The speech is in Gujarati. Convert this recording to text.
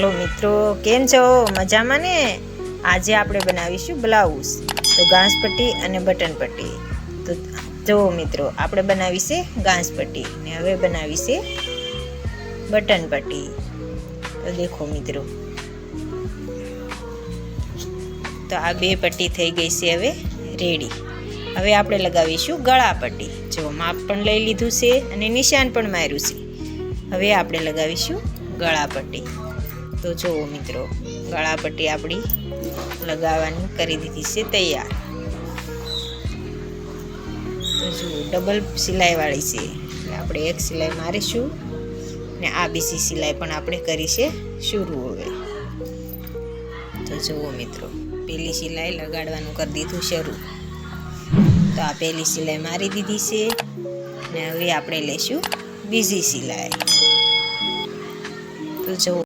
હાલો મિત્રો, કેમ છો? મજામાં ને? આજે આપણે બનાવીશું બ્લાઉઝ. તો ઘાસપટ્ટી અને બટન પટ્ટી તો જુઓ મિત્રો, આપણે બનાવી છે ગાંસ ને હવે બનાવી છે બટન પટ્ટી તો દેખો મિત્રો. તો આ બે પટ્ટી થઈ ગઈ છે હવે રેડી. હવે આપણે લગાવીશું ગળા પટ્ટી જો માપ પણ લઈ લીધું છે અને નિશાન પણ માર્યું છે. હવે આપણે લગાવીશું ગળા પટ્ટી તો જુઓ મિત્રો, ગળાપટ્ટી આપણી લગાવવાની કરી દીધી છે તૈયાર. તો જુઓ, ડબલ સિલાઈવાળી છે. આપણે એક સિલાઈ મારીશું ને આ બીજી સિલાઈ પણ આપણે કરી છે શરૂ હવે. તો જુઓ મિત્રો પહેલી સિલાઈ લગાડવાનું કરી દીધું શરૂ. તો આ પહેલી સિલાઈ મારી દીધી છે ને હવે આપણે લઈશું બીજી સિલાઈ. તો જુઓ